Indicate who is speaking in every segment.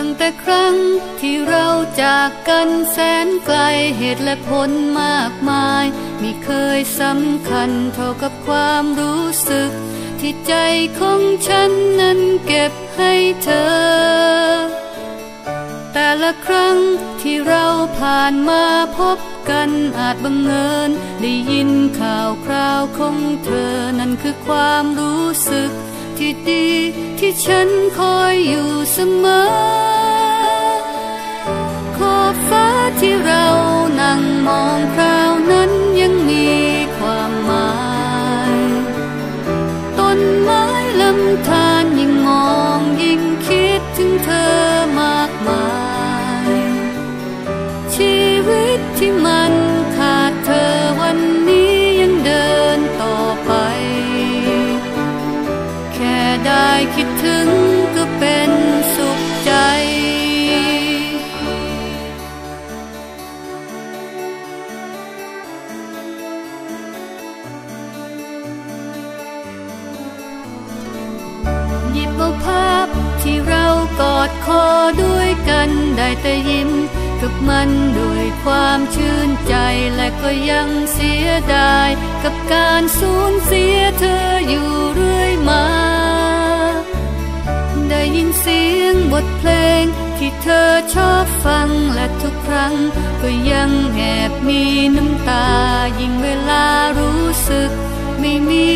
Speaker 1: ตั้งแต่ครั้งที่เราจากกันแสนไกลเหตุและผลมากมายม่เคยสำคัญเท่ากับความรู้สึก ที่ใจของฉันนั้นเก็บให้เธอ แต่ละครั้งที่เราผ่านมาพบกันอาจบังเอิญได้ยินข่าวคราวของเธอนั่นคือความรู้สึกที่ดีที่ฉันคอยอยู่เสมอ ที่เรานั่งมองคร อดคอด้วยกันได้แต่ยิ้มกับมันด้วยความชื่นใจและก็ยังเสียดาย กับการสูญเสียเธออยู่เรื่อยมา ได้ยินเสียงบทเพลงที่เธอชอบฟังและทุกครั้ง ก็ยังแอบมีน้ำตา ยิ่งเวลารู้สึกไม่มี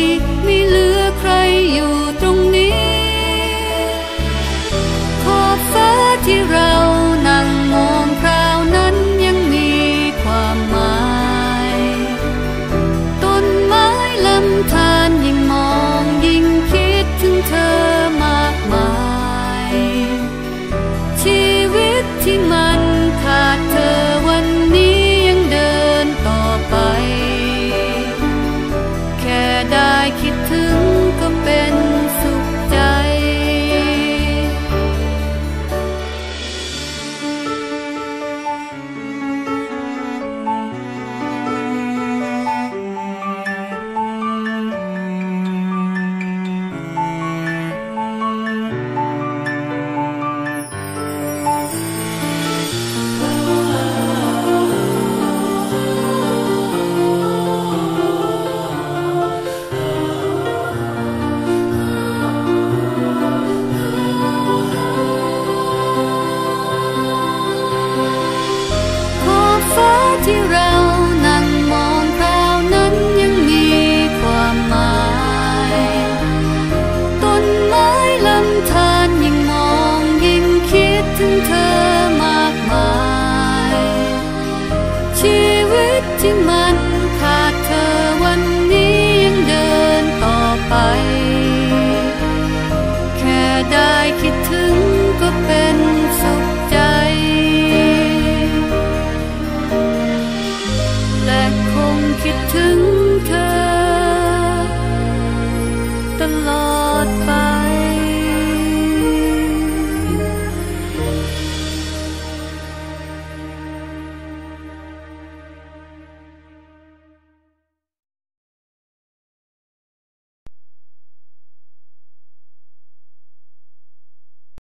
Speaker 1: like it